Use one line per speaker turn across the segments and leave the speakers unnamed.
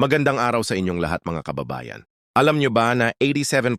Magandang araw sa inyong lahat mga kababayan. Alam nyo ba na 87%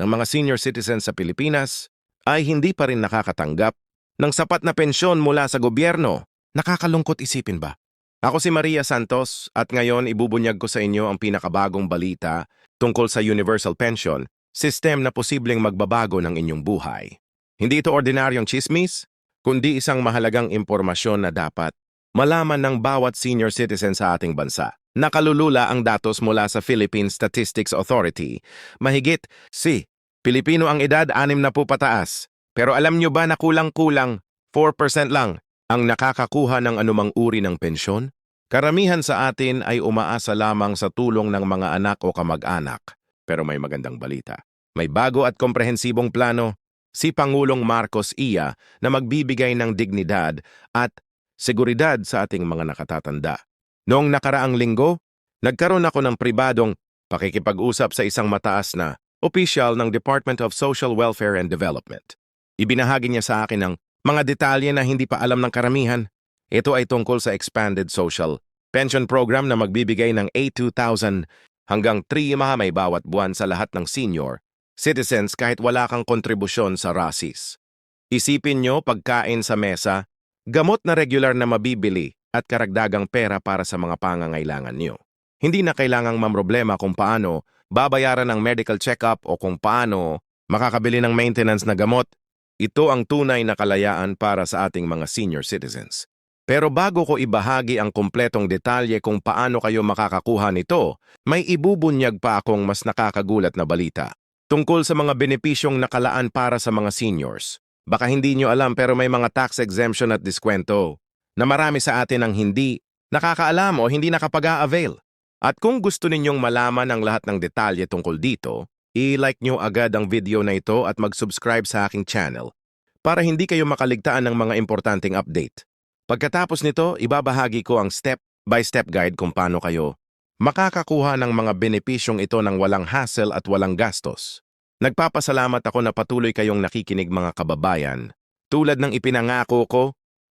ng mga senior citizens sa Pilipinas ay hindi pa rin nakakatanggap ng sapat na pensyon mula sa gobyerno? Nakakalungkot isipin ba? Ako si Maria Santos at ngayon ibubunyag ko sa inyo ang pinakabagong balita tungkol sa Universal Pension, system na posibleng magbabago ng inyong buhay. Hindi ito ordinaryong chismis, kundi isang mahalagang impormasyon na dapat malaman ng bawat senior citizen sa ating bansa. Nakalulula ang datos mula sa Philippine Statistics Authority. Mahigit, si, Pilipino ang edad 6 na po pataas. Pero alam nyo ba na kulang-kulang 4% lang ang nakakakuha ng anumang uri ng pensyon? Karamihan sa atin ay umaasa lamang sa tulong ng mga anak o kamag-anak. Pero may magandang balita. May bago at komprehensibong plano si Pangulong Marcos Iya na magbibigay ng dignidad at seguridad sa ating mga nakatatanda. Noong nakaraang linggo, nagkaroon ako ng pribadong pakikipag-usap sa isang mataas na opisyal ng Department of Social Welfare and Development. Ibinahagi niya sa akin ang mga detalye na hindi pa alam ng karamihan. Ito ay tungkol sa Expanded Social Pension Program na magbibigay ng 82,000 hanggang 3 may bawat buwan sa lahat ng senior citizens kahit wala kang kontribusyon sa RASIS. Isipin nyo pagkain sa mesa, gamot na regular na mabibili at karagdagang pera para sa mga pangangailangan nyo. Hindi na kailangang mamroblema kung paano babayaran ang medical check-up o kung paano makakabili ng maintenance na gamot. Ito ang tunay na kalayaan para sa ating mga senior citizens. Pero bago ko ibahagi ang kumpletong detalye kung paano kayo makakakuha nito, may ibubunyag pa akong mas nakakagulat na balita. Tungkol sa mga benepisyong nakalaan para sa mga seniors. Baka hindi nyo alam pero may mga tax exemption at diskwento na marami sa atin ang hindi nakakaalam o hindi nakapag-a-avail. At kung gusto ninyong malaman ang lahat ng detalye tungkol dito, i-like nyo agad ang video na ito at mag-subscribe sa aking channel para hindi kayo makaligtaan ng mga importanteng update. Pagkatapos nito, ibabahagi ko ang step-by-step guide kung paano kayo makakakuha ng mga benepisyong ito ng walang hassle at walang gastos. Nagpapasalamat ako na patuloy kayong nakikinig mga kababayan. Tulad ng ipinangako ko,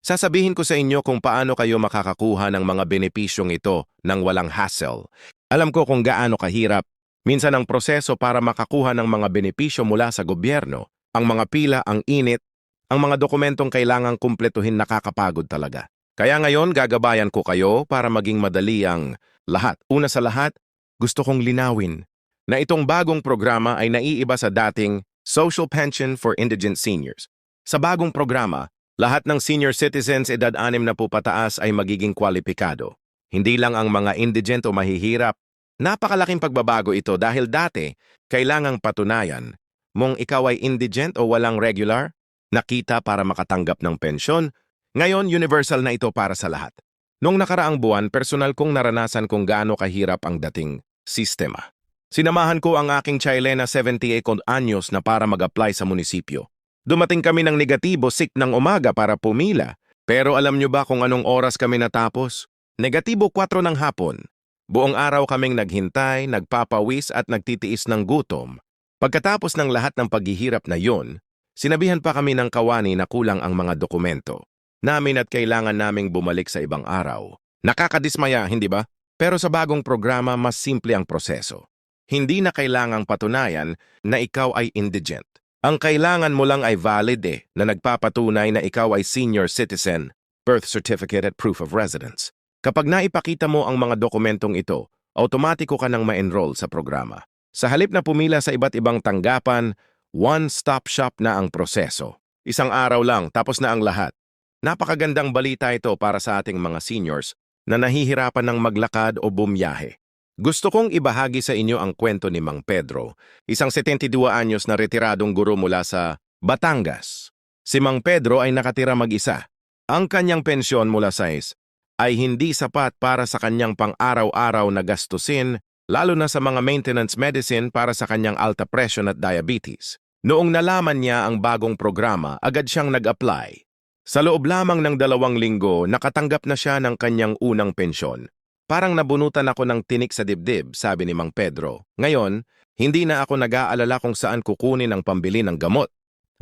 Sasabihin ko sa inyo kung paano kayo makakakuha ng mga benepisyong ito ng walang hassle. Alam ko kung gaano kahirap. Minsan ang proseso para makakuha ng mga benepisyo mula sa gobyerno, ang mga pila, ang init, ang mga dokumentong kailangang kumpletuhin nakakapagod talaga. Kaya ngayon gagabayan ko kayo para maging madali ang lahat. Una sa lahat, gusto kong linawin na itong bagong programa ay naiiba sa dating Social Pension for Indigent Seniors. Sa bagong programa, lahat ng senior citizens edad 6 na po pataas ay magiging kwalipikado. Hindi lang ang mga indigent o mahihirap. Napakalaking pagbabago ito dahil dati, kailangang patunayan mong ikaw ay indigent o walang regular, nakita para makatanggap ng pensyon, ngayon universal na ito para sa lahat. Noong nakaraang buwan, personal kong naranasan kung gaano kahirap ang dating sistema. Sinamahan ko ang aking Chilena 78 anyos na para mag-apply sa munisipyo. Dumating kami ng negatibo sik ng umaga para pumila. Pero alam nyo ba kung anong oras kami natapos? Negatibo 4 ng hapon. Buong araw kaming naghintay, nagpapawis at nagtitiis ng gutom. Pagkatapos ng lahat ng paghihirap na yon, sinabihan pa kami ng kawani na kulang ang mga dokumento. Namin at kailangan naming bumalik sa ibang araw. Nakakadismaya, hindi ba? Pero sa bagong programa, mas simple ang proseso. Hindi na kailangang patunayan na ikaw ay indigent. Ang kailangan mo lang ay valid eh, na nagpapatunay na ikaw ay senior citizen, birth certificate at proof of residence. Kapag naipakita mo ang mga dokumentong ito, automatiko ka nang ma-enroll sa programa. Sa halip na pumila sa iba't ibang tanggapan, one-stop shop na ang proseso. Isang araw lang, tapos na ang lahat. Napakagandang balita ito para sa ating mga seniors na nahihirapan ng maglakad o bumiyahe. Gusto kong ibahagi sa inyo ang kwento ni Mang Pedro, isang 72 anyos na retiradong guro mula sa Batangas. Si Mang Pedro ay nakatira mag-isa. Ang kanyang pensyon mula sa IS ay hindi sapat para sa kanyang pang-araw-araw na gastusin, lalo na sa mga maintenance medicine para sa kanyang alta presyon at diabetes. Noong nalaman niya ang bagong programa, agad siyang nag-apply. Sa loob lamang ng dalawang linggo, nakatanggap na siya ng kanyang unang pensyon. Parang nabunutan ako ng tinik sa dibdib, sabi ni Mang Pedro. Ngayon, hindi na ako nag-aalala kung saan kukunin ang pambili ng gamot.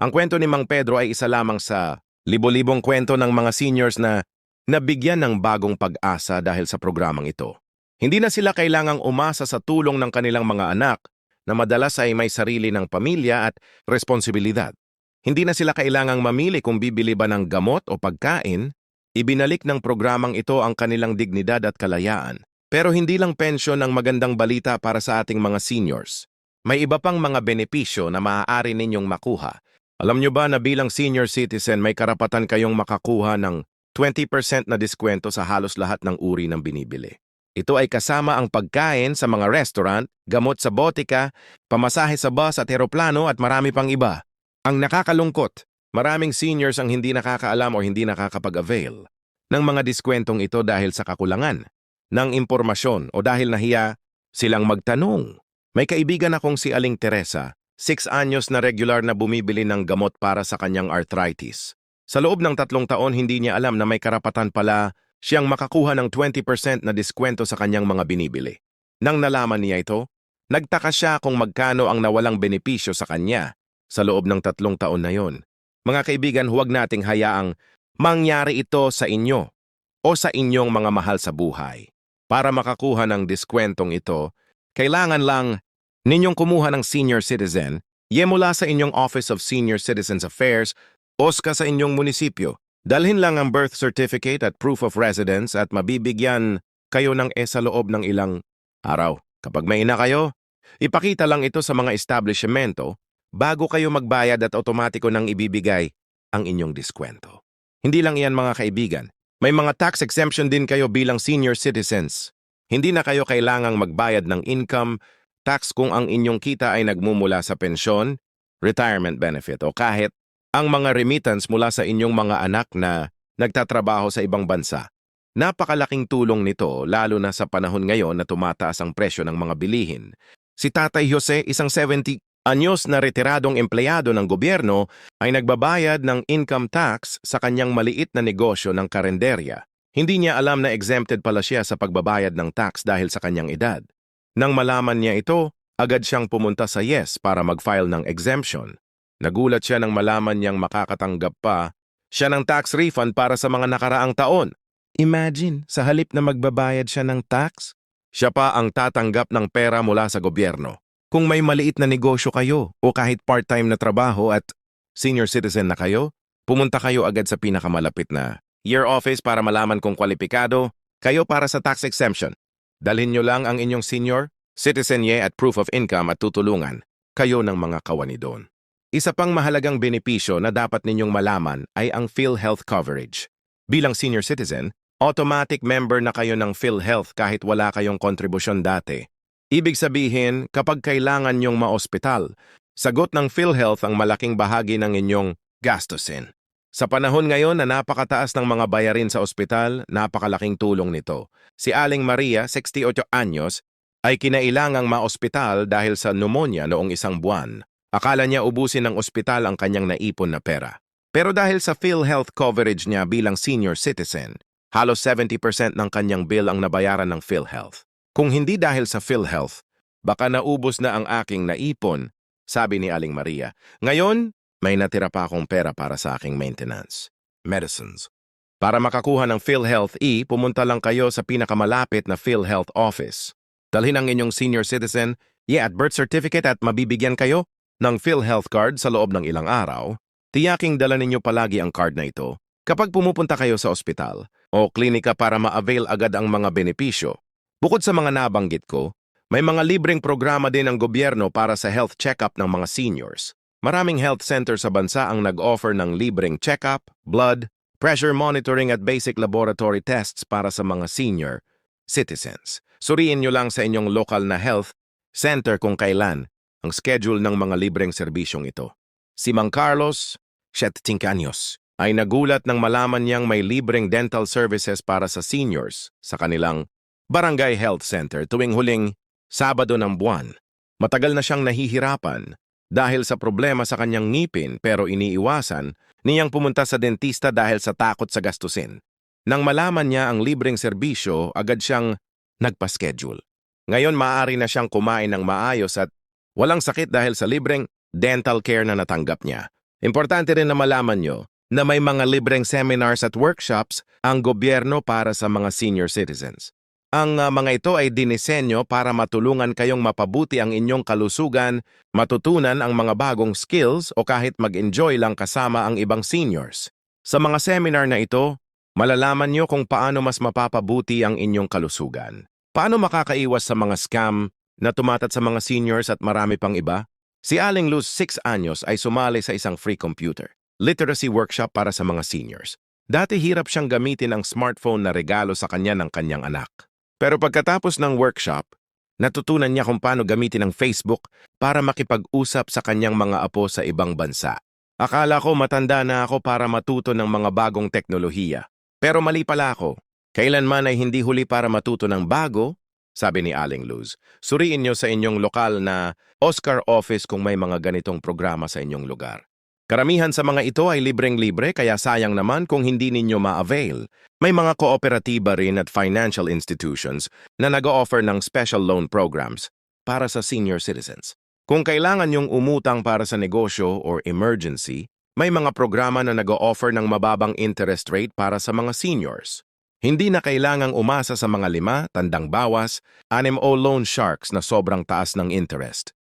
Ang kwento ni Mang Pedro ay isa lamang sa libo-libong kwento ng mga seniors na nabigyan ng bagong pag-asa dahil sa programang ito. Hindi na sila kailangang umasa sa tulong ng kanilang mga anak na madalas ay may sarili ng pamilya at responsibilidad. Hindi na sila kailangang mamili kung bibili ba ng gamot o pagkain, ibinalik ng programang ito ang kanilang dignidad at kalayaan. Pero hindi lang pensyon ang magandang balita para sa ating mga seniors. May iba pang mga benepisyo na maaari ninyong makuha. Alam nyo ba na bilang senior citizen may karapatan kayong makakuha ng 20% na diskwento sa halos lahat ng uri ng binibili. Ito ay kasama ang pagkain sa mga restaurant, gamot sa botika, pamasahe sa bus at eroplano at marami pang iba. Ang nakakalungkot, maraming seniors ang hindi nakakaalam o hindi nakakapag-avail ng mga diskwentong ito dahil sa kakulangan ng impormasyon o dahil nahiya silang magtanong. May kaibigan akong si Aling Teresa, 6 anyos na regular na bumibili ng gamot para sa kanyang arthritis. Sa loob ng tatlong taon, hindi niya alam na may karapatan pala siyang makakuha ng 20% na diskwento sa kanyang mga binibili. Nang nalaman niya ito, nagtaka siya kung magkano ang nawalang benepisyo sa kanya sa loob ng tatlong taon na yon. Mga kaibigan, huwag nating hayaang mangyari ito sa inyo o sa inyong mga mahal sa buhay. Para makakuha ng diskwentong ito, kailangan lang ninyong kumuha ng senior citizen, ye mula sa inyong Office of Senior Citizens Affairs OSCA sa inyong munisipyo. Dalhin lang ang birth certificate at proof of residence at mabibigyan kayo ng e loob ng ilang araw. Kapag may ina kayo, ipakita lang ito sa mga establishmento bago kayo magbayad at otomatiko nang ibibigay ang inyong diskwento. Hindi lang iyan mga kaibigan, may mga tax exemption din kayo bilang senior citizens. Hindi na kayo kailangang magbayad ng income tax kung ang inyong kita ay nagmumula sa pensyon, retirement benefit o kahit ang mga remittance mula sa inyong mga anak na nagtatrabaho sa ibang bansa. Napakalaking tulong nito lalo na sa panahon ngayon na tumataas ang presyo ng mga bilihin. Si Tatay Jose, isang 70 anyos na retiradong empleyado ng gobyerno, ay nagbabayad ng income tax sa kanyang maliit na negosyo ng karenderya. Hindi niya alam na exempted pala siya sa pagbabayad ng tax dahil sa kanyang edad. Nang malaman niya ito, agad siyang pumunta sa YES para mag-file ng exemption. Nagulat siya nang malaman niyang makakatanggap pa siya ng tax refund para sa mga nakaraang taon. Imagine, sa halip na magbabayad siya ng tax, siya pa ang tatanggap ng pera mula sa gobyerno. Kung may maliit na negosyo kayo o kahit part-time na trabaho at senior citizen na kayo, pumunta kayo agad sa pinakamalapit na year office para malaman kung kwalipikado kayo para sa tax exemption. Dalhin nyo lang ang inyong senior, citizen ye at proof of income at tutulungan kayo ng mga kawani doon. Isa pang mahalagang benepisyo na dapat ninyong malaman ay ang PhilHealth coverage. Bilang senior citizen, automatic member na kayo ng PhilHealth kahit wala kayong kontribusyon dati. Ibig sabihin, kapag kailangan nyong maospital, sagot ng PhilHealth ang malaking bahagi ng inyong gastusin. Sa panahon ngayon na napakataas ng mga bayarin sa ospital, napakalaking tulong nito. Si Aling Maria, 68 anyos, ay kinailangang maospital dahil sa pneumonia noong isang buwan. Akala niya ubusin ng ospital ang kanyang naipon na pera. Pero dahil sa PhilHealth coverage niya bilang senior citizen, halos 70% ng kanyang bill ang nabayaran ng PhilHealth. Kung hindi dahil sa PhilHealth, baka naubos na ang aking naipon, sabi ni Aling Maria. Ngayon, may natira pa akong pera para sa aking maintenance. Medicines. Para makakuha ng PhilHealth E, pumunta lang kayo sa pinakamalapit na PhilHealth office. Dalhin ang inyong senior citizen, yeah, at birth certificate at mabibigyan kayo ng PhilHealth card sa loob ng ilang araw, tiyaking dala ninyo palagi ang card na ito kapag pumupunta kayo sa ospital o klinika para ma-avail agad ang mga benepisyo. Bukod sa mga nabanggit ko, may mga libreng programa din ng gobyerno para sa health check-up ng mga seniors. Maraming health center sa bansa ang nag-offer ng libreng check-up, blood, pressure monitoring at basic laboratory tests para sa mga senior citizens. Suriin nyo lang sa inyong local na health center kung kailan ang schedule ng mga libreng serbisyong ito. Si Mang Carlos, 75 anyos, ay nagulat nang malaman niyang may libreng dental services para sa seniors sa kanilang Barangay Health Center tuwing huling Sabado ng buwan. Matagal na siyang nahihirapan dahil sa problema sa kanyang ngipin pero iniiwasan niyang pumunta sa dentista dahil sa takot sa gastusin. Nang malaman niya ang libreng serbisyo, agad siyang nagpa-schedule. Ngayon maaari na siyang kumain ng maayos at Walang sakit dahil sa libreng dental care na natanggap niya. Importante rin na malaman nyo na may mga libreng seminars at workshops ang gobyerno para sa mga senior citizens. Ang ah, mga ito ay dinisenyo para matulungan kayong mapabuti ang inyong kalusugan, matutunan ang mga bagong skills o kahit mag-enjoy lang kasama ang ibang seniors. Sa mga seminar na ito, malalaman nyo kung paano mas mapapabuti ang inyong kalusugan. Paano makakaiwas sa mga scam na tumatat sa mga seniors at marami pang iba? Si Aling Luz, 6 anyos, ay sumali sa isang free computer, literacy workshop para sa mga seniors. Dati hirap siyang gamitin ang smartphone na regalo sa kanya ng kanyang anak. Pero pagkatapos ng workshop, natutunan niya kung paano gamitin ang Facebook para makipag-usap sa kanyang mga apo sa ibang bansa. Akala ko matanda na ako para matuto ng mga bagong teknolohiya. Pero mali pala ako. Kailanman ay hindi huli para matuto ng bago, sabi ni Aling Luz. Suriin niyo sa inyong lokal na Oscar office kung may mga ganitong programa sa inyong lugar. Karamihan sa mga ito ay libreng-libre kaya sayang naman kung hindi ninyo ma-avail. May mga kooperatiba rin at financial institutions na nag-offer ng special loan programs para sa senior citizens. Kung kailangan yung umutang para sa negosyo or emergency, may mga programa na nag-offer ng mababang interest rate para sa mga seniors. Hindi na kailangang umasa sa mga lima, tandang bawas, anim o loan sharks na sobrang taas ng interest.